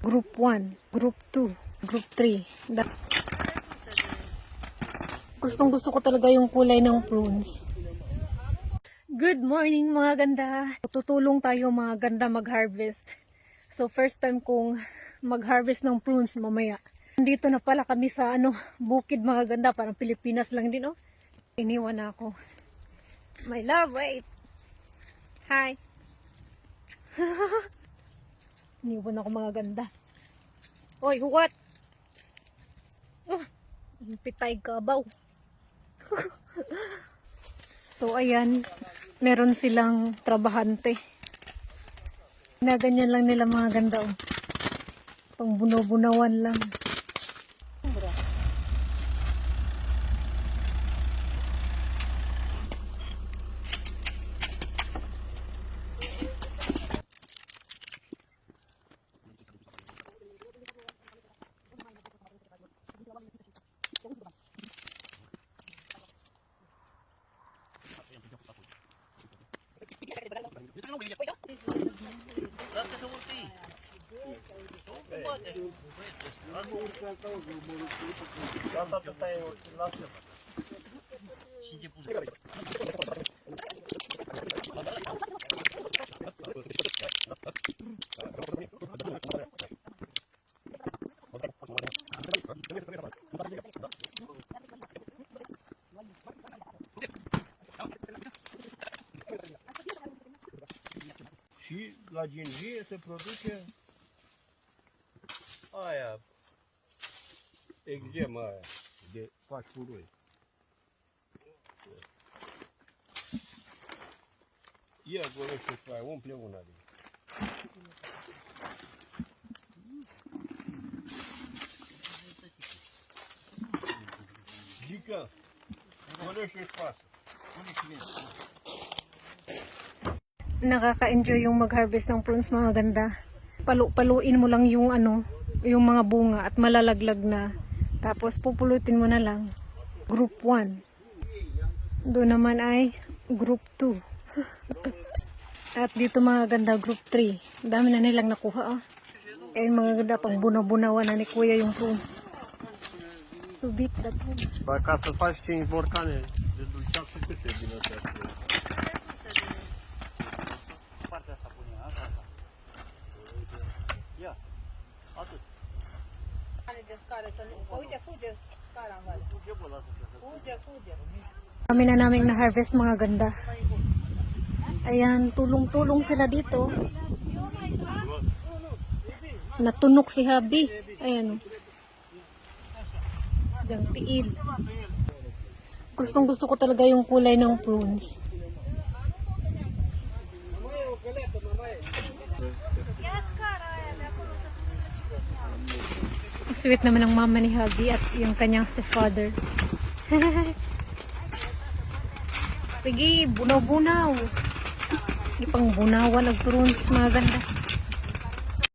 Group 1, Group 2, Group 3. Da- Gustong gusto ko talaga yung kulay ng prunes. Good morning mga ganda. Tutulong tayo mga ganda mag-harvest. So first time kong mag-harvest ng prunes mamaya. Dito na pala kami sa ano, bukid mga ganda. Parang Pilipinas lang din oh. Iniwan ako. My love, wait. Hi. Iniwan ako mga ganda. Oy, what? Oh, pitay kabaw. so, ayan. Meron silang trabahante. Na ganyan lang nila mga ganda. Oh. Pang bunaw-bunawan lang. Gracias. Și la gingie se produce aia, eczema aia, de faci puroi. Ia golește pe aia, umple una din. Gica, golește spasă. Nakaka-enjoy yung mag-harvest ng prunes mga ganda. Palu-paluin mo lang yung ano, yung mga bunga at malalaglag na. Tapos pupulutin mo na lang. Group 1. Doon naman ay group 2. at dito mga ganda group 3. Dami na nilang nakuha ah. Ayun mga ganda pang bunaw-bunawan na ni kuya yung prunes. To beat the prunes. Ba, ca să faci 5 borcane de dulceață, câte din astea? Ia, atât. Fuge, bă, lasă-te să Kami na namin na-harvest mga ganda. Ayan, tulong-tulong sila dito. Natunok si Habi. Ayan. Diyan, tiil. Gustong gusto ko talaga yung kulay ng prunes. Sweet naman ng mama ni Habi at yung kanyang stepfather. Sige, bunaw-bunaw. Ipang bunawan ang prunes, mga.